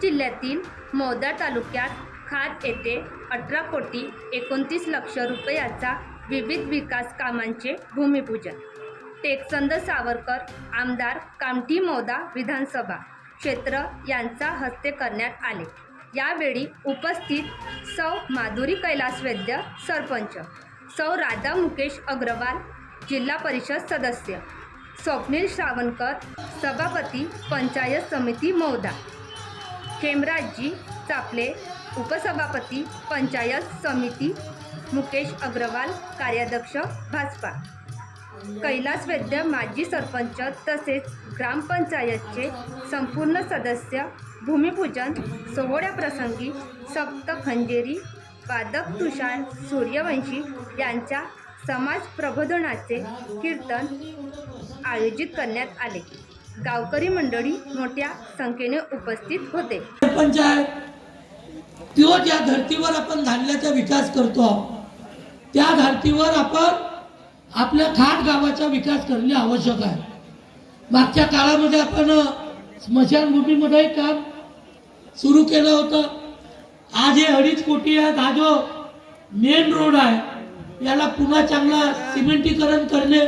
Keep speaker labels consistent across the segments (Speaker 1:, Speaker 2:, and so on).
Speaker 1: जिल्ह्यातील मोदा तालुक्यात खात येथे अठरा कोटी एकोणतीस लक्ष रुपयाचा विविध विकास कामांचे भूमिपूजन. टेकचंद सावरकर आमदार कामठी मोदा विधानसभा क्षेत्र यांचा हस्ते करण्यात आले. यावेळी उपस्थित सौ माधुरी कैलास वैद्य सरपंच सौ राधा मुकेश अग्रवाल जिल्हा परिषद सदस्य स्वप्नील श्रावणकर सभापती पंचायत समिती मौदा हेमराजजी चापले उपसभापती पंचायत समिती मुकेश अग्रवाल कार्याध्यक्ष भाजपा. कैलास वैद्य माजी सरपंच तसेच ग्रामपंचायतचे संपूर्ण सदस्य भूमिपूजन सोहळ्याप्रसंगी सप्त खंजेरी वादक तुषार सूर्यवंशी यांच्या समाज प्रबोधनाचे कीर्तन आयोजित करण्यात आले. गावकरी मंडळी मोठ्या संख्येने उपस्थित होते.
Speaker 2: सरपंच आहे तो ज्या धर्तीवर आपण धान्याचा विकास करतो त्या धर्तीवर आपण आपल्या खाट गावाचा विकास करणे आवश्यक आहे. मागच्या काळामध्ये आपण स्मशानभूमीमध्ये काम सुरू केलं होतं. आज हे अडीच कोटी आहेत. हा जो मेन रोड आहे याला पुन्हा चांगला सिमेंटीकरण करणे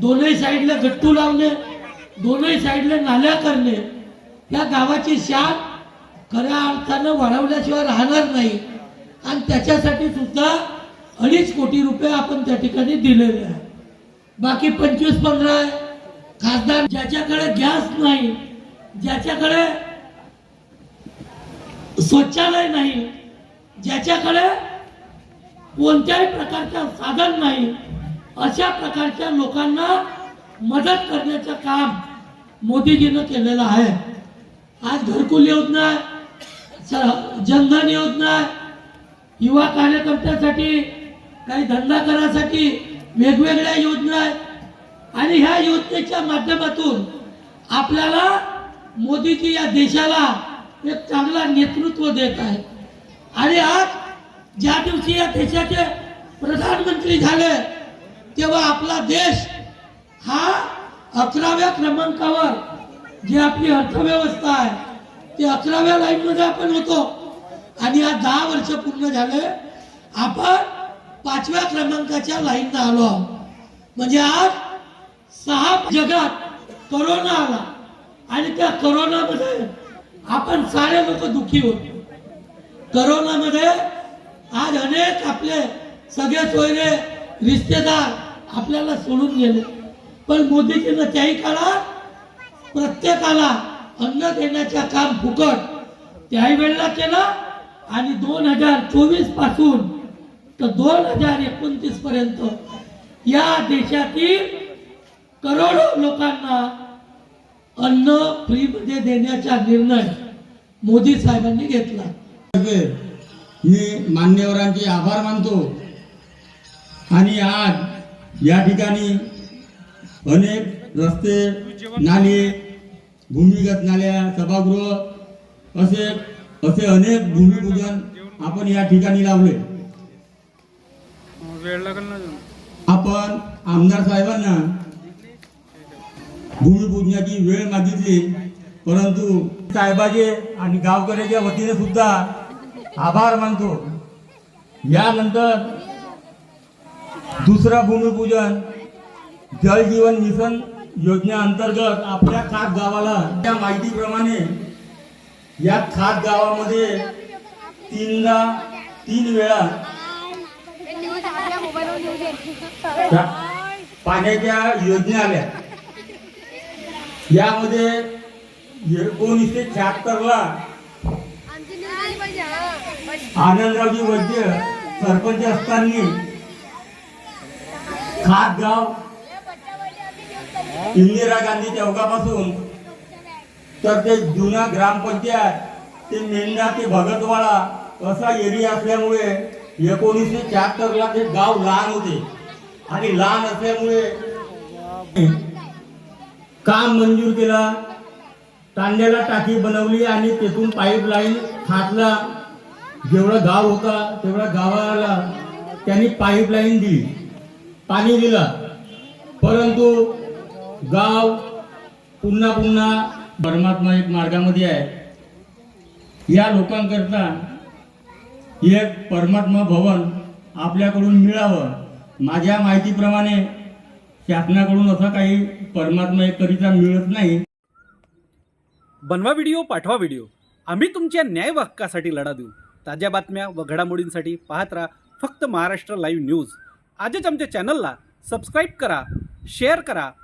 Speaker 2: दोनही साईडला गट्टू लावणे दोनही साईडला नाल्या करणे. या गावाची शान खऱ्या अर्थानं वाढवल्याशिवाय राहणार नाही. आणि त्याच्यासाठी सुद्धा अडीच कोटी रुपये आपण त्या ठिकाणी दिलेले आहे बाकी पंचवीस पंधरा आहे खासदार ज्याच्याकडे गॅस नाही ज्याच्याकडे शौचालय नाही ज्याच्याकडे कोणत्याही प्रकारचं साधन नाही अशा प्रकारच्या लोकांना मदत करण्याचं काम मोदीजीनं केलेलं आहे. आज घरकुल योजना स- जनधन योजना युवा कार्यकर्त्यासाठी काही धंदा करासाठी वेगवेगळ्या योजना आहेत. आणि ह्या योजनेच्या माध्यमातून आपल्याला मोदीजी या देशाला एक चांगला नेतृत्व देत आहे आणि आज ज्या दिवशी या देशाचे प्रधानमंत्री झाले तेव्हा आपला देश हा अकराव्या क्रमांकावर जी आपली अर्थव्यवस्था आहे ती अकराव्या लाईन मध्ये आपण होतो. आणि आज दहा वर्ष पूर्ण झाले आपण पाचव्या क्रमांकाच्या लाईनला आलो आहोत. म्हणजे आज सहा जगात करोना आला. आणि त्या करोनामध्ये आपण सारे लोक दुखी होतो. करोनामध्ये आज अनेक आपले सगळे सोयरे रिश्तेदार आपल्याला सोडून गेले. पण मोदीजीनं त्याही काळात प्रत्येकाला अन्न देण्याचा काम फुकट त्याही वेळेला केलं आणि दोन हजार चोवीसपासून तर दोन हजार एकोणतीस पर्यंत या देशातील करोडो लोकांना अन्न फ्रीमध्ये देण्याचा निर्णय मोदी साहेबांनी घेतला.
Speaker 3: मी मान्यवरांचे आभार मानतो. आणि आज या ठिकाणी अनेक रस्ते नाले भूमिगत नाल्या सभागृह असे असे अनेक भूमिपूजन आपण या ठिकाणी लावले. आपण आमदार साहेबांना भूमिपूजनाची वेळ मागितली परंतु साहेबाचे आणि गावकऱ्याच्या वतीने सुद्धा आभार मानतो यानंतर दुसरं भूमिपूजन जल जीवन मिशन योजने अंतर्गत आपल्या खास गावाला त्या माहितीप्रमाणे या खास गावामध्ये तीनदा तीन वेळा पाण्याच्या योजना आल्या. यामध्ये एकोणीसशे शहात्तरला आनंदरावजी वैद्य सरपंच असताना खास गाव इंदिरा गांधी चौकापासून तर ते जुना ग्रामपंचायत ते मेंढा ते भगतवाडा असा एरिया असल्यामुळे एकोणीसशे शहात्तर ला ते गाव लहान होते. आणि लहान असल्यामुळे काम मंजूर केला. तांड्याला टाकी बनवली आणि तेथून पाईपलाईन खातला. जेवढा गाव होता तेवढ्या गावाला त्यांनी पाईपलाईन दिली. पाणी दिलं. परंतु गाव पुन्हा पुन्हा परमात्मा एक मार्गामध्ये आहे. या लोकांकरता एक परमात्मा भवन आपल्याकडून मिळावं. माझ्या माहितीप्रमाणे शासनाकडून असं काही परमात्मा करिता मिळत नाही.
Speaker 4: बनवा व्हिडिओ पाठवा व्हिडिओ. आम्ही तुमच्या न्याय हक्कासाठी लढा देऊ. ताज्या बातम्या व घडामोडींसाठी पाहत राहा फक्त महाराष्ट्र लाईव्ह न्यूज. आजच आमच्या चॅनलला सबस्क्राईब करा शेअर करा